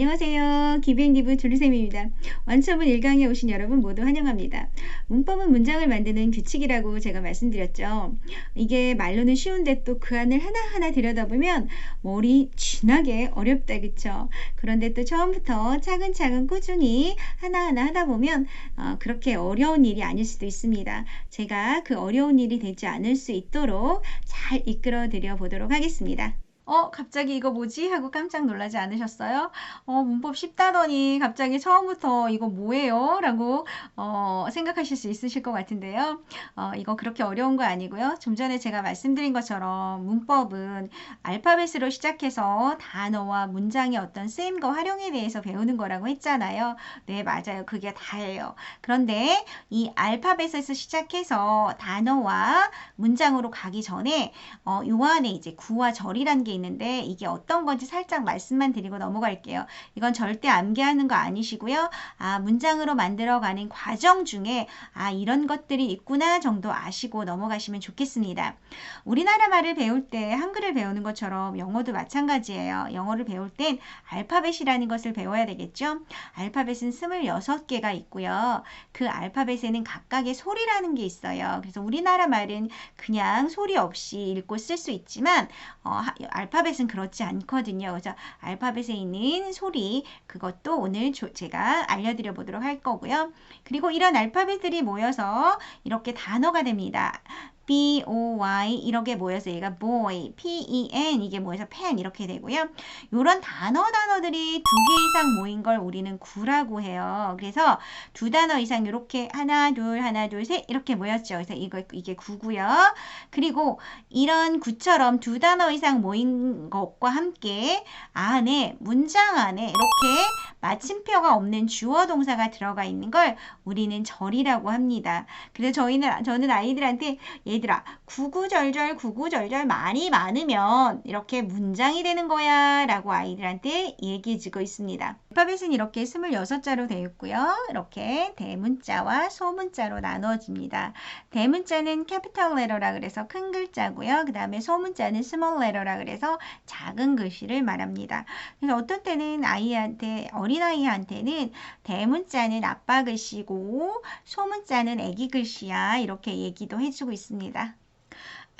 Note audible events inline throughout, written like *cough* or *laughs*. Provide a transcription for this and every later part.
안녕하세요. 기브앤기브 줄리쌤입니다. 완처분 1강에 오신 여러분 모두 환영합니다. 문법은 문장을 만드는 규칙이라고 제가 말씀드렸죠. 이게 말로는 쉬운데 또 그 안을 하나하나 들여다보면 머리 쥐나게 어렵다 그쵸? 그런데 또 처음부터 차근차근 꾸준히 하나하나 하다 보면 어, 그렇게 어려운 일이 아닐 수도 있습니다. 제가 그 어려운 일이 되지 않을 수 있도록 잘 이끌어 드려 보도록 하겠습니다. 어, 갑자기 이거 뭐지? 하고 깜짝 놀라지 않으셨어요? 어, 문법 쉽다더니 갑자기 처음부터 이거 뭐예요? 라고 어, 생각하실 수 있으실 것 같은데요. 어, 이거 그렇게 어려운 거 아니고요. 좀 전에 제가 말씀드린 것처럼 문법은 알파벳으로 시작해서 단어와 문장의 어떤 쓰임과 활용에 대해서 배우는 거라고 했잖아요. 네, 맞아요. 그게 다예요. 그런데 이 알파벳에서 시작해서 단어와 문장으로 가기 전에 어, 요 안에 이제 구와 절이라는 게 있는데 이게 어떤 건지 살짝 말씀만 드리고 넘어갈게요. 이건 절대 암기하는 거 아니시고요. 아, 문장으로 만들어가는 과정 중에 아, 이런 것들이 있구나 정도 아시고 넘어가시면 좋겠습니다. 우리나라 말을 배울 때 한글을 배우는 것처럼 영어도 마찬가지예요. 영어를 배울 땐 알파벳이라는 것을 배워야 되겠죠. 알파벳은 26개가 있고요. 그 알파벳에는 각각의 소리라는 게 있어요. 그래서 우리나라 말은 그냥 소리 없이 읽고 쓸 수 있지만 어, 알파벳은 그렇지 않거든요. 그래서 알파벳에 있는 소리 그것도 오늘 조, 제가 알려드려 보도록 할 거고요. 그리고 이런 알파벳들이 모여서 이렇게 단어가 됩니다. B, O, Y 이렇게 모여서 얘가 boy, P, E, N 이게 모여서 pen 이렇게 되고요. 이런 단어 단어들이 두 개 이상 모인 걸 우리는 구라고 해요. 그래서 두 단어 이상 이렇게 하나, 둘, 하나, 둘, 셋 이렇게 모였죠. 그래서 이거 이게 구고요. 그리고 이런 구처럼 두 단어 이상 모인 것과 함께 안에 문장 안에 이렇게 마침표가 없는 주어 동사가 들어가 있는 걸 우리는 절이라고 합니다. 그래서 저희는 저는 아이들한테 얘들아 구구절절 구구절절 많이 많으면 이렇게 문장이 되는 거야 라고 아이들한테 얘기해 주고 있습니다. 알파벳은 이렇게 26자로 되어 있고요. 이렇게 대문자와 소문자로 나누어집니다. 대문자는 캐피탈 레터라 그래서 큰 글자고요. 그 다음에 소문자는 스몰 레터라 그래서 작은 글씨를 말합니다. 그래서 어떤 때는 아이한테 어린아이한테는 대문자는 아빠 글씨고 소문자는 애기 글씨야 이렇게 얘기도 해주고 있습니다.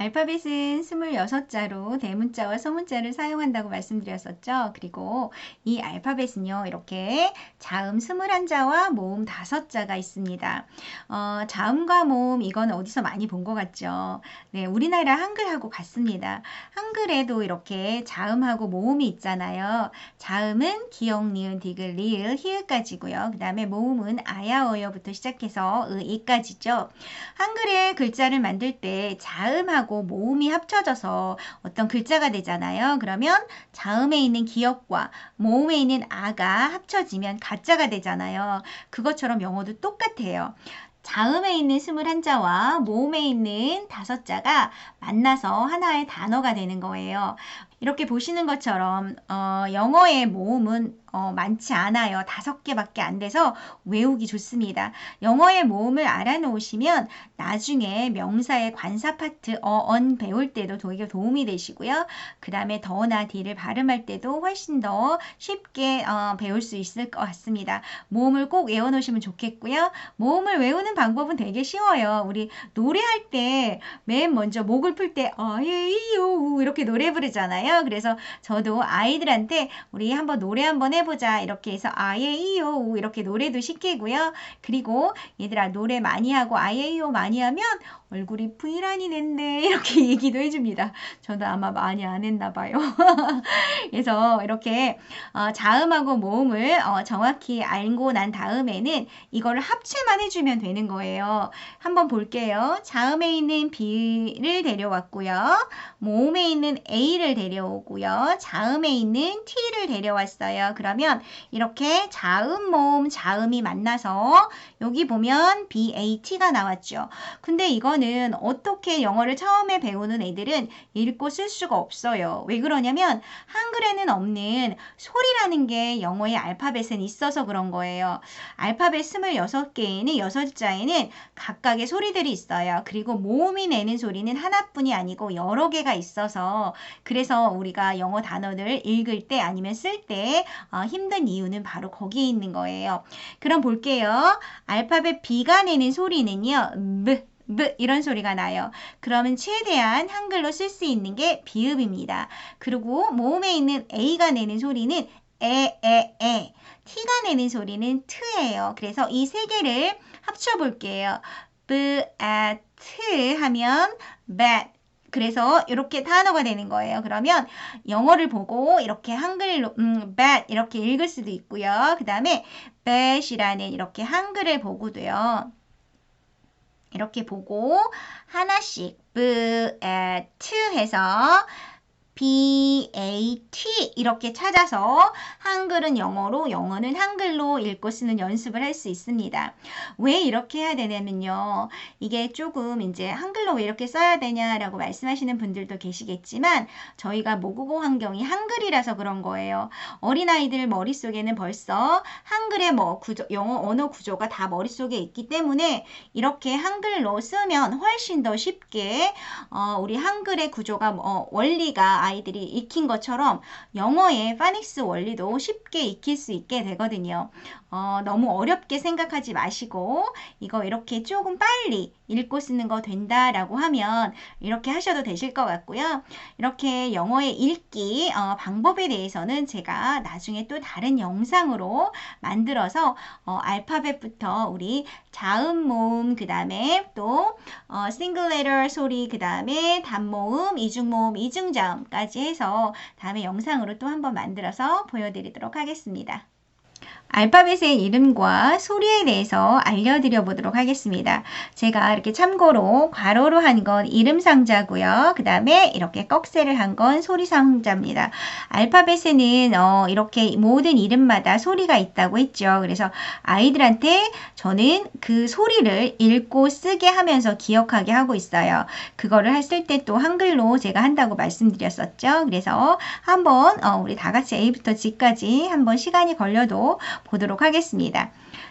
알파벳은 26자로 대문자와 소문자를 사용한다고 말씀드렸었죠. 그리고 이 알파벳은요. 이렇게 자음 21자와 모음 5자가 있습니다. 어, 자음과 모음 이건 어디서 많이 본 것 같죠. 네, 우리나라 한글하고 같습니다. 한글에도 이렇게 자음하고 모음이 있잖아요. 자음은 기역, 니은, 디귿, 리을, 히읗까지고요. 그 다음에 모음은 아야, 어여부터 시작해서 의, 이까지죠. 한글의 글자를 만들 때 자음하고 하고 모음이 합쳐져서 어떤 글자가 되잖아요. 그러면 자음에 있는 기역과 모음에 있는 아가 합쳐지면 가짜가 되잖아요. 그것처럼 영어도 똑같아요. 자음에 있는 21자와 모음에 있는 5자가 만나서 하나의 단어가 되는 거예요. 이렇게 보시는 것처럼 어, 영어의 모음은 어, 많지 않아요. 다섯 개밖에 안 돼서 외우기 좋습니다. 영어의 모음을 알아놓으시면 나중에 명사의 관사 파트 어, 언 배울 때도 되게 도움이 되시고요. 그 다음에 더나 디를 발음할 때도 훨씬 더 쉽게 어, 배울 수 있을 것 같습니다. 모음을 꼭 외워놓으시면 좋겠고요. 모음을 외우는 방법은 되게 쉬워요. 우리 노래할 때 맨 먼저 목을 풀때 아예이요 이렇게 노래 부르잖아요. 그래서 저도 아이들한테 우리 한번 노래 한번 해보자 이렇게 해서 아예이요 이렇게 노래도 시키고요. 그리고 얘들아 노래 많이 하고 아예이요 많이 하면 얼굴이 부이란이 낸데 *laughs* 이렇게 얘기도 해줍니다. 저도 아마 많이 안 했나 봐요. *laughs* 그래서 이렇게 어, 자음하고 모음을 어, 정확히 알고 난 다음에는 이거를 합체만 해주면 되는 거예요. 한번 볼게요. 자음에 있는 B를 데려왔고요. 모음에 있는 A를 데려 오고요. 자음에 있는 T를 데려왔어요. 그러면 이렇게 자음, 모음, 자음이 만나서 여기 보면 BAT가 나왔죠. 근데 이거는 어떻게 영어를 처음에 배우는 애들은 읽고 쓸 수가 없어요. 왜 그러냐면 한글에는 없는 소리라는 게 영어의 알파벳은 있어서 그런 거예요. 알파벳 26개에는 글자에는 각각의 소리들이 있어요. 그리고 모음이 내는 소리는 하나뿐이 아니고 여러 개가 있어서 그래서 우리가 영어 단어를 읽을 때 아니면 쓸때 어, 힘든 이유는 바로 거기에 있는 거예요. 그럼 볼게요. 알파벳 B가 내는 소리는요. 브, 브 이런 소리가 나요. 그러면 최대한 한글로 쓸 수 있는 게 비읍입니다. 그리고 모음에 있는 A가 내는 소리는 에, 에, 에. T가 내는 소리는 트예요. 그래서 이 세 개를 합쳐 볼게요. b, a, t 하면 bat. 그래서 이렇게 단어가 되는 거예요. 그러면 영어를 보고 이렇게 한글로 음, bat 이렇게 읽을 수도 있고요. 그 다음에 bat이라는 이렇게 한글을 보고도요. 이렇게 보고 하나씩 b, a, t 해서 BAT 이렇게 찾아서 한글은 영어로 영어는 한글로 읽고 쓰는 연습을 할 수 있습니다. 왜 이렇게 해야 되냐면요. 이게 조금 이제 한글로 왜 이렇게 써야 되냐라고 말씀하시는 분들도 계시겠지만 저희가 모국어 환경이 한글이라서 그런 거예요. 어린아이들 머릿속에는 벌써 한글의 뭐 구조, 영어 언어 구조가 다 머릿속에 있기 때문에 이렇게 한글로 쓰면 훨씬 더 쉽게 어, 우리 한글의 구조가 뭐 원리가 아이들이 익힌 것처럼 영어의 파닉스 원리도 쉽게 익힐 수 있게 되거든요. 어, 너무 어렵게 생각하지 마시고 이거 이렇게 조금 빨리 읽고 쓰는 거 된다라고 하면 이렇게 하셔도 되실 것 같고요. 이렇게 영어의 읽기 어, 방법에 대해서는 제가 나중에 또 다른 영상으로 만들어서 어, 알파벳부터 우리 자음 모음 그 다음에 또 어, 싱글 레터 소리 그 다음에 단모음 이중모음 이중자음까지 해서 다음에 영상으로 또 한번 만들어서 보여드리도록 하겠습니다. 알파벳의 이름과 소리에 대해서 알려드려 보도록 하겠습니다. 제가 이렇게 참고로 괄호로 한 건 이름 상자고요. 그 다음에 이렇게 꺽쇠를 한 건 소리 상자입니다. 알파벳에는 어, 이렇게 모든 이름마다 소리가 있다고 했죠. 그래서 아이들한테 저는 그 소리를 읽고 쓰게 하면서 기억하게 하고 있어요. 그거를 했을 때 또 한글로 제가 한다고 말씀드렸었죠. 그래서 한번 어, 우리 다 같이 A부터 G까지 한번 시간이 걸려도 보도록 하겠습니다.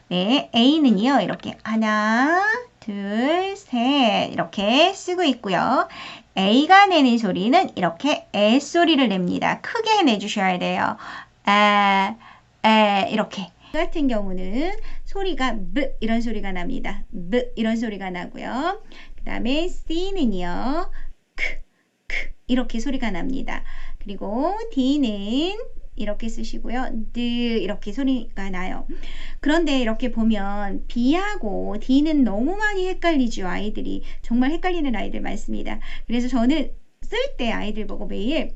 네, A는요, 이렇게 하나, 둘, 셋 이렇게 쓰고 있고요. A가 내는 소리는 이렇게 애 소리를 냅니다. 크게 내주셔야 돼요. 에, 에 이렇게. 같은 경우는 소리가 브 이런 소리가 납니다. 브 이런 소리가 나고요. 그 다음에 C는요. 크, 크 이렇게 소리가 납니다. 그리고 D는 이렇게 쓰시고요. 드 이렇게 소리가 나요. 그런데 이렇게 보면 B하고 D는 너무 많이 헷갈리죠. 아이들이. 정말 헷갈리는 아이들 많습니다. 그래서 저는 쓸 때 아이들 보고 매일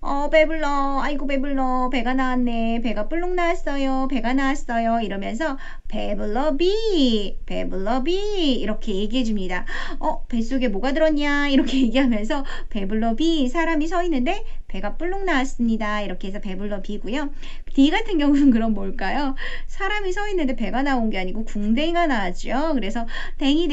어, 배불러. 아이고, 배불러. 배가 나왔네. 배가 뿔룩 나왔어요. 배가 나왔어요. 이러면서 배불러 비, 배불러 비 이렇게 얘기해 줍니다. 어, 뱃속에 뭐가 들었냐? 이렇게 *laughs* 얘기하면서 배불러 비 사람이 서 있는데 배가 뿔룩 나왔습니다. 이렇게 해서 배불러 비고요. D 같은 경우는 그럼 뭘까요? 사람이 서 있는데 배가 나온 게 아니고 궁뎅이가 나왔죠. 그래서 궁댕이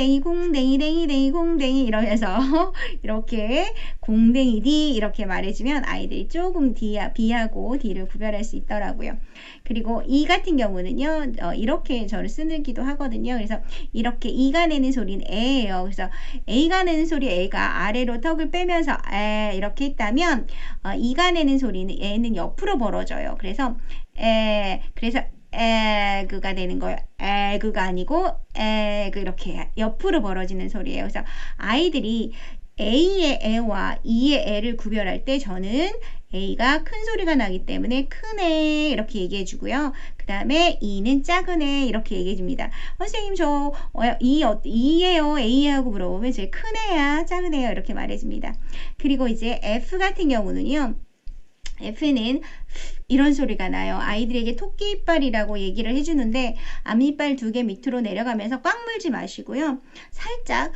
댕이 댕이 궁댕이 이러면서 *laughs* 이렇게 궁댕이 D 이렇게 말해주면 아이들 이 조금 D, B하고 D를 구별할 수 있더라고요. 그리고 E 같은 경우는요, 어, 이렇게 저를 쓰기도 하거든요. 그래서 이렇게 E가 내는 소리는 에예요. 그래서 A가 내는 소리 A가 아래로 턱을 빼면서 에 이렇게 했다면 어, E가 내는 소리는 E는 옆으로 벌어져요. 그래서 에 그래서 에그가 되는 거예요. 에그가 아니고 에그 이렇게 옆으로 벌어지는 소리예요. 그래서 아이들이 A의 애와 E의 애를 구별할 때 저는 A가 큰 소리가 나기 때문에 큰 애 이렇게 얘기해 주고요. 그 다음에 E는 작은 애 이렇게 얘기해 줍니다. 선생님 저 어, E, 어, E예요 A하고 물어보면 제큰 애야 작은 애야 이렇게 말해 줍니다. 그리고 이제 F 같은 경우는요. F는 이런 소리가 나요. 아이들에게 토끼 이빨이라고 얘기를 해주는데 앞니빨 두 개 밑으로 내려가면서 꽉 물지 마시고요. 살짝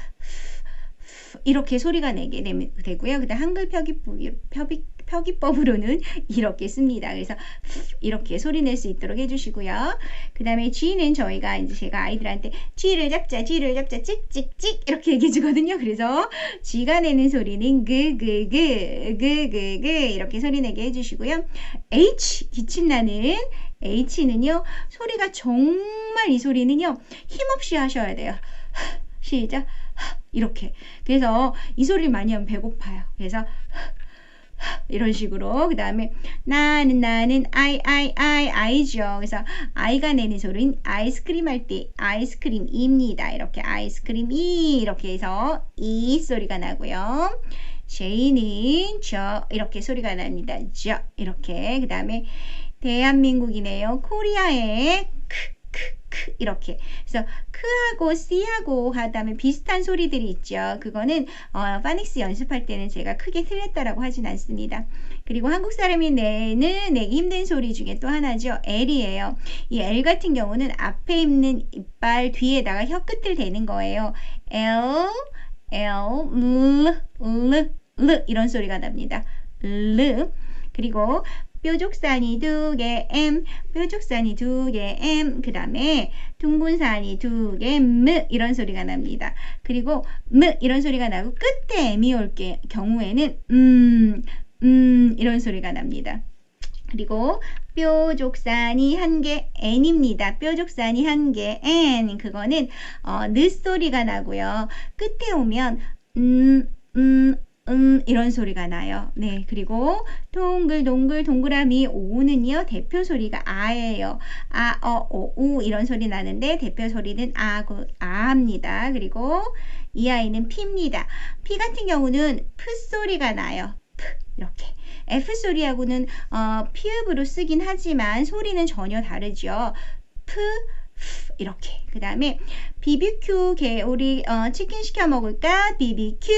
이렇게 소리가 내게 되고요. 그다음 한글 표기법으로는 *laughs* 이렇게 씁니다. 그래서 이렇게 소리 낼 수 있도록 해주시고요. 그 다음에 G는 저희가 이제 제가 아이들한테 G를 잡자, G를 잡자, 찍찍찍 이렇게 얘기해 주거든요. 그래서 G가 내는 소리는 그, 그, 그, 그, 그, 그 이렇게 소리 내게 해주시고요. H 기침 나는 H는요, 소리가 정말 이 소리는요, 힘없이 하셔야 돼요. *laughs* 시작. 이렇게. 그래서 이 소리를 많이 하면 배고파요. 그래서 *laughs* 이런 식으로. 그 다음에 나는 나는 아이 아이 아이 아이죠. 그래서 아이가 내는 소리는 아이스크림 할 때 아이스크림입니다. 이렇게 아이스크림이. 이렇게 해서 이 소리가 나고요. 제이는 저. 이렇게 소리가 납니다. 저. 이렇게. 그 다음에 대한민국이네요. 코리아의 크 이렇게 그래서 크하고 씨하고 하다면 비슷한 소리들이 있죠. 그거는 어, 파닉스 연습할 때는 제가 크게 틀렸다라고 하진 않습니다. 그리고 한국 사람이 내는 내기 힘든 소리 중에 또 하나죠. L이에요. 이 L 같은 경우는 앞에 있는 이빨 뒤에다가 혀 끝을 대는 거예요. L, L, L, L, L 이런 소리가 납니다. L 그리고 뾰족산이 두 개, M, 뾰족산이 두 개, M, 그 다음에 둥근 산이 두 개, M, 이런 소리가 납니다. 그리고 M, 이런 소리가 나고 끝에 M이 올 경우에는 음, 음, 이런 소리가 납니다. 그리고 뾰족산이 한 개 n입니다. 뾰족산이 한 개 n 그거는 어, 늦 소리가 나고요. 끝에 오면 음, 음, 음 이런 소리가 나요. 네 그리고 동글 동글 동그라미 오는요 대표 소리가 아예요. 아, 어, 오, 우 이런 소리 나는데 대표 소리는 아, 아입니다. 그리고 이 아이는 피입니다. 피 같은 경우는 프 소리가 나요. 프 이렇게. F 소리하고는 어, 피읍으로 쓰긴 하지만 소리는 전혀 다르죠. 프 이렇게. 그 다음에 BBQ 게 우리 어, 치킨 시켜 먹을까? BBQ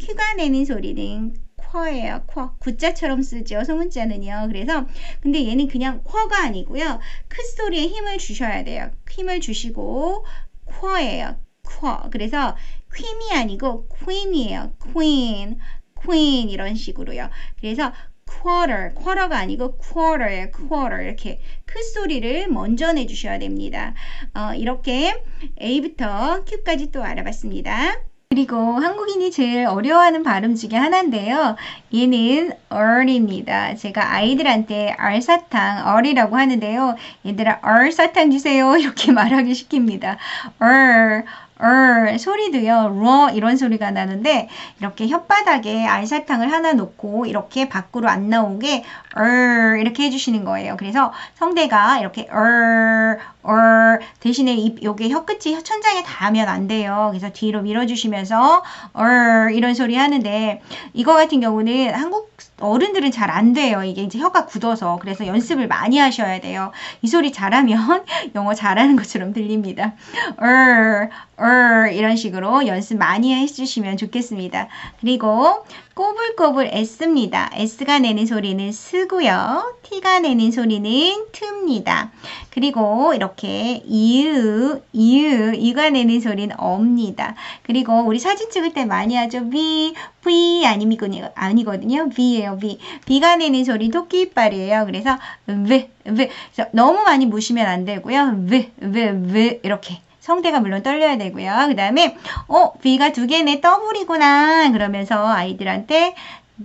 큐가 내는 소리는 쿼예요. 쿼. 구자처럼 쓰죠. 소문자는요. 그래서 근데 얘는 그냥 쿼가 아니고요. 크 소리에 힘을 주셔야 돼요. 힘을 주시고 쿼예요. 쿼. 그래서 퀸이 아니고 퀸이에요. 퀸 퀸 이런 식으로요. 그래서 quarter, quarter가 아니고 quarter예요. quarter 이렇게 크 소리를 먼저 내주셔야 됩니다. 어, 이렇게 A부터 Q까지 또 알아봤습니다. 그리고 한국인이 제일 어려워하는 발음 중에 하나인데요. 얘는 얼입니다. 제가 아이들한테 알사탕, 얼이라고 하는데요. 얘들아 얼사탕 주세요. *laughs* 이렇게 말하기 시킵니다. 얼, 얼 소리도요. 러 이런 소리가 나는데 이렇게 혓바닥에 알사탕을 하나 놓고 이렇게 밖으로 안 나오게 얼 이렇게 해주시는 거예요. 그래서 성대가 이렇게 얼, 얼 대신에 입 요게 혀끝이 천장에 닿으면 안 돼요. 그래서 뒤로 밀어주시면서 얼 이런 소리 하는데 이거 같은 경우는 한국 어른들은 잘 안 돼요. 이게 이제 혀가 굳어서 그래서 연습을 많이 하셔야 돼요. 이 소리 잘하면 *laughs* 영어 잘하는 것처럼 들립니다. 얼, 얼 이런 식으로 연습 많이 해주시면 좋겠습니다. 그리고 꼬불꼬불 S입니다. S가 내는 소리는 스고요. T가 내는 소리는 트입니다. 그리고 이렇게 이으, 이으, 이가 내는 소리는 업니다. 그리고 우리 사진 찍을 때 많이 하죠. V, V 아니거든요. 아니거든요. V예요. V. B가 내는 소리 토끼 이빨이에요. 그래서 V, V. 그래서 너무 많이 무시면 안 되고요. V, V, V 이렇게. 성대가 물론 떨려야 되고요. 그 다음에 어 V가 두 개네 더블이구나 그러면서 아이들한테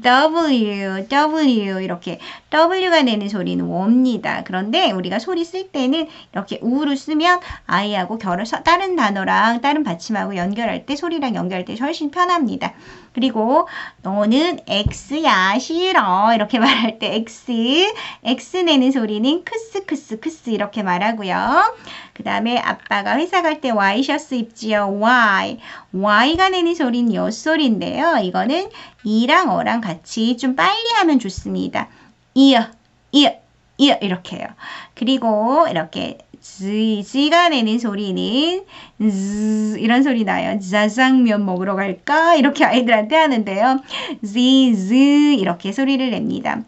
W, W 이렇게 W가 내는 소리는 옵니다. 그런데 우리가 소리 쓸 때는 이렇게 우로 쓰면 I하고 결해서 다른 단어랑 다른 받침하고 연결할 때 소리랑 연결할 때 훨씬 편합니다. 그리고 너는 X야 싫어 이렇게 *laughs* 말할 때 X, X 내는 소리는 크스 크스 크스 이렇게 말하고요. 그 다음에 아빠가 회사 갈 때 Y 셔츠 입지요. Y. Y가 내는 소리는 엿소리인데요. 이거는 이랑 어랑 같이 좀 빨리 하면 좋습니다. 이어, 이어, 이어 이렇게 해요. 그리고 이렇게 지, 지가 내는 소리는 즈, 이런 소리 나요. 짜장면 먹으러 갈까? 이렇게 아이들한테 하는데요. 지, 즈 이렇게 소리를 냅니다.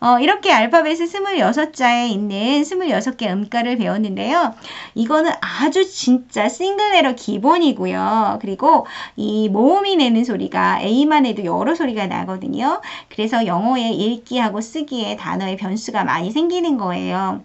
어, 이렇게 알파벳의 26자에 있는 26개 음가를 배웠는데요. 이거는 아주 진짜 싱글레러 기본이고요. 그리고 이 모음이 내는 소리가 A만 해도 여러 소리가 나거든요. 그래서 영어에 읽기하고 쓰기에 단어의 변수가 많이 생기는 거예요.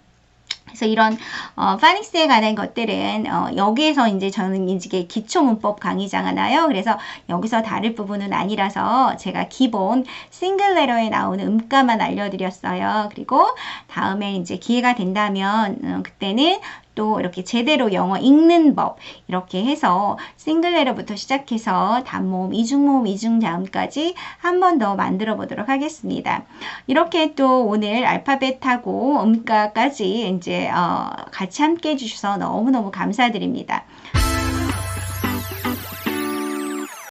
그래서 이런 어, 파닉스에 관한 것들은 어, 여기에서 이제 저는 이제 기초 문법 강의잖아요. 그래서 여기서 다를 부분은 아니라서 제가 기본 싱글 레터에 나오는 음가만 알려드렸어요. 그리고 다음에 이제 기회가 된다면 어, 그때는 또 이렇게 제대로 영어 읽는 법 이렇게 해서 싱글 레터부터 시작해서 단모음, 이중모음, 이중자음까지 한 번 더 만들어 보도록 하겠습니다. 이렇게 또 오늘 알파벳하고 음가까지 이제 어, 같이 함께 해주셔서 너무너무 감사드립니다.